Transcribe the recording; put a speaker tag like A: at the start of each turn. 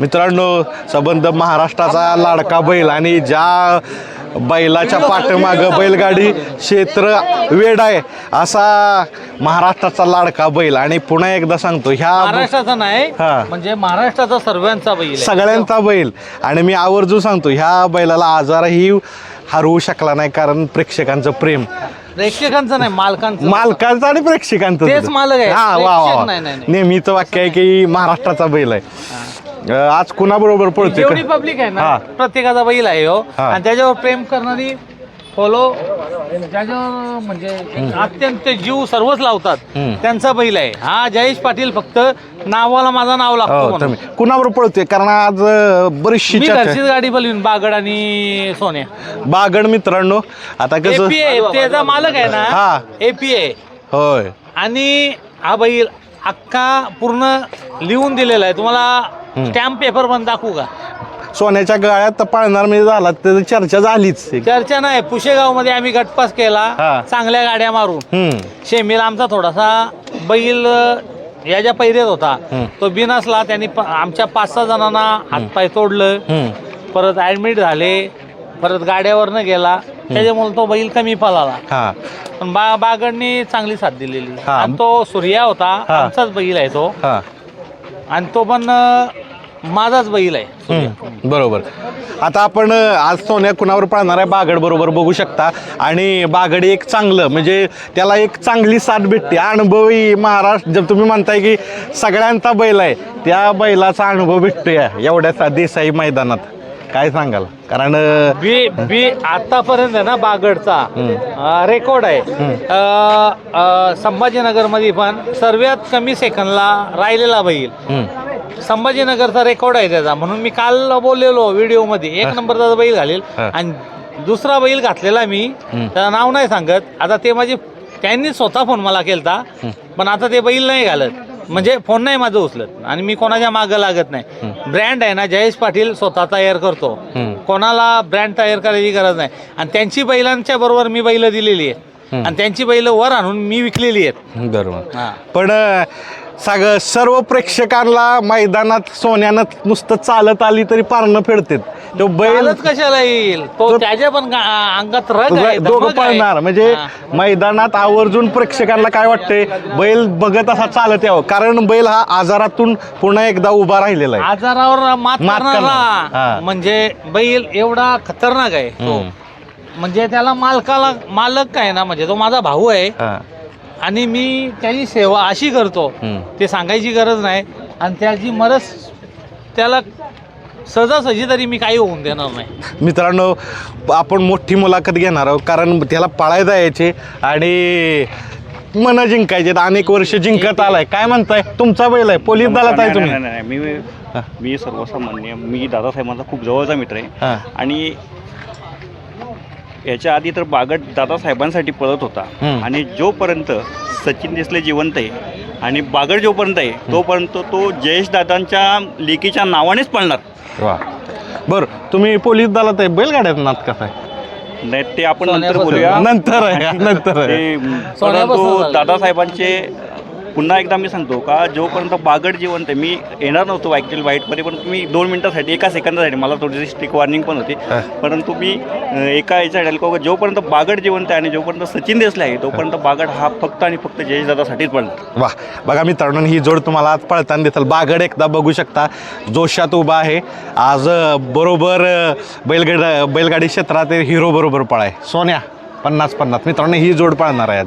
A: मित्रांनो संबंध महाराष्ट्राचा लाडका बैल आणि ज्या बैलाच्या पाठीमागं बैलगाडी क्षेत्र वेड आहे असा महाराष्ट्राचा लाडका बैल आणि पुन्हा एकदा सांगतो ह्या
B: महाराष्ट्राचा नाही
A: हा.
B: म्हणजे महाराष्ट्राचा सर्वांचा बैल आहे.
A: सगळ्यांचा बैल आणि मी आवर्जून सांगतो ह्या बैलाला आजारही हरवू शकला नाही कारण प्रेक्षकांचं प्रेम
B: प्रेक्षकांचं नाही मालकांचं
A: मालकांचं आणि प्रेक्षकांचं
B: तेच मालक आहे.
A: हा वा वा
B: प्रेक्षक
A: वा.
B: नाही, नाही, नाही.
A: नेहमीचं वाक्य आहे की महाराष्ट्राचा बैल आहे आज कुणाबरोबर पळतोय
B: जेवढी पब्लिक आहे
A: हा.
B: ना प्रत्येकाचा बैल आहे हो
A: हा.
B: आणि त्याच्यावर प्रेम करणारी फॉलो त्याच्यावर म्हणजे एक अत्यंत जीव सर्वच लावतात
A: हम्म.
B: त्यांचा बैल आहे हा जयेश पाटील फक्त नावाला माझा नाव लागतो
A: हो
B: म्हणून.
A: तुम्ही कुणाबरोबर पळतोय कारण आज अं, बरीचशी
B: मी
A: चर्चा
B: घरचीच. गाडी बोलवीन बागड आणि सोन्या
A: बागड मित्रांनो आता कसं
B: एपीए त्याचा मालक आहे
A: हा.
B: ना एपीए
A: होय
B: आणि हा बैल अख्खा पूर्ण लिहून दिलेला आहे तुम्हाला स्टॅम्प पेपर पण दाखवू का?
A: सोन्याच्या गाळ्यात पाळणार म्हणजे झाला तर चर्चा झालीच.
B: चर्चा नाही पुशेगावमध्ये आम्ही गटपास
A: हा.
B: केला. चांगल्या गाड्या मारून. शेमीला आमचा थोडासा बैल याच्या पैऱ्यात होता. तो बिनसला त्यांनी आमच्या पाच सहा जणांना हातपाय तोडलं. परत ऍडमिट झाले. परत गाड्यावरनं गेला. त्याच्यामुळे तो बैल कमी पळाला. पण बा बागडनी चांगली साथ दिलेली. आणि तो सूर्या होता. आमचाच बैल आहे तो. आणि तो पण माझाच बैल आहे.
A: हम्म, बरोबर. आता आपण अ, आज सोन्या कुणावर पळणार आहे बागड बरोबर बघू शकता. आणि बागड एक चांगलं म्हणजे त्याला एक चांगली साथ भेटते. अनुभवी महाराष्ट्र जर तुम्ही म्हणताय की सगळ्यांचा बैल आहे त्या बैलाचा अनुभव भेटतोय एवढ्या देसाई मैदानात. काय सांगाल? कारण अ,
B: बी बी आतापर्यंत आहे ना बागडचा. रेकॉर्ड आहे. अ, अ, संभाजीनगरमध्ये पण सर्वात कमी सेकंदला राहिलेला बैल.
A: हम्म,
B: संभाजीनगरचा रेकॉर्ड आहे त्याचा. म्हणून मी काल बोललेलो व्हिडिओमध्ये. एक नंबरचा बैल घालेल. आणि दुसरा बैल घातलेला मी त्याचं नाव नाही सांगत. आता ते माझे त्यांनी स्वतः फोन मला केलता पण आता ते बैल नाही घालत. म्हणजे फोन नाही माझं उचलत. आणि मी कोणाच्या मागं लागत नाही. ब्रँड आहे ना जयेश पाटील स्वतः तयार करतो. कोणाला ब्रँड तयार करायची गरज नाही. आणि त्यांची बैलांच्या बरोबर मी बैल दिलेली आहेत. आणि त्यांची बैल वर आणून मी विकलेली आहेत.
A: बरोबर. पण सग सर्व प्रेक्षकांना मैदानात सोन्यानं नुसतं चालत आली तरी पारणं फेडतात तो बैल
B: चालत कशाला येईल तो त्याच्या पण गा- अंगात रग आहे
A: दोघं
B: धमक आहे.
A: पळणार म्हणजे
B: हा.
A: मैदानात आवर्जून प्रेक्षकांना काय वाटतंय बैल बघत असा चालत यावं कारण बैल हा आजारातून पुन्हा एकदा उभा राहिलेला आहे
B: आजारावर मात
A: मात करणार.
B: करणारा
A: हा.
B: म्हणजे बैल एवढा खतरनाक आहे तो.
A: हम्म.
B: म्हणजे त्याला मालकाला मालक काय ना म्हणजे तो माझा भाऊ आहे
A: हा.
B: आणि मी त्याची सेवा अशी करतो. ते सांगायची गरज नाही. आणि त्याची मरस त्याला सहजासहजी तरी मी काही होऊन देणार नाही.
A: मित्रांनो आपण मोठी मुलाखत घेणार आहोत कारण त्याला पळायला जायचे आणि मन जिंकायचे अनेक वर्ष जिंकत आलाय. काय म्हणताय? तुमचा बैल आहे. पोलीस दलात आहे तुम्ही.
C: नाही. मी मी सर्वसामान्य मी दादासाहेबांचा खूप जवळचा मित्र. आहे. आणि याच्या आधी तर बागट दादासाहेबांसाठी पळत होता. आणि जोपर्यंत सचिन देसले जिवंत आहे आणि बागड जोपर्यंत आहे तोपर्यंत तो जयेश दादांच्या लेकीच्या नावानेच पळणार.
A: वा. बर तुम्ही पोलीस दलात आहे बैलगाड्यात नात कसा आहे?
C: नाही ते आपण नंतर. बोलूया.
A: नंतर आहे नंतर आहे.
C: ते परंतु. दादासाहेबांचे पुन्हा एकदा मी सांगतो का जोपर्यंत बागड जिवंत आहे मी येणार नव्हतो ॲक्च्युअली वाईटमध्ये पण मी दोन मिनिटासाठी एका सेकंदासाठी मला थोडीशी स्टिक वॉर्निंग पण होती. परंतु मी एका याच्या का जोपर्यंत बागड जिवंत आहे आणि जोपर्यंत सचिन देसले आहे तोपर्यंत बागड हा फक्त आणि फक्त जयेशदादासाठीच पडणार
A: वा बघा मित्रांनो ही जोड तुम्हाला आज पळताना दिसल. बागड एकदा बघू शकता जोशात उभा आहे. आज बरोबर बैलगाड बैलगाडी क्षेत्रात हिरो बरोबर पळाय. सोन्या पन्नास पन्नास. मित्रांनो ही जोड पळणार आहे आज.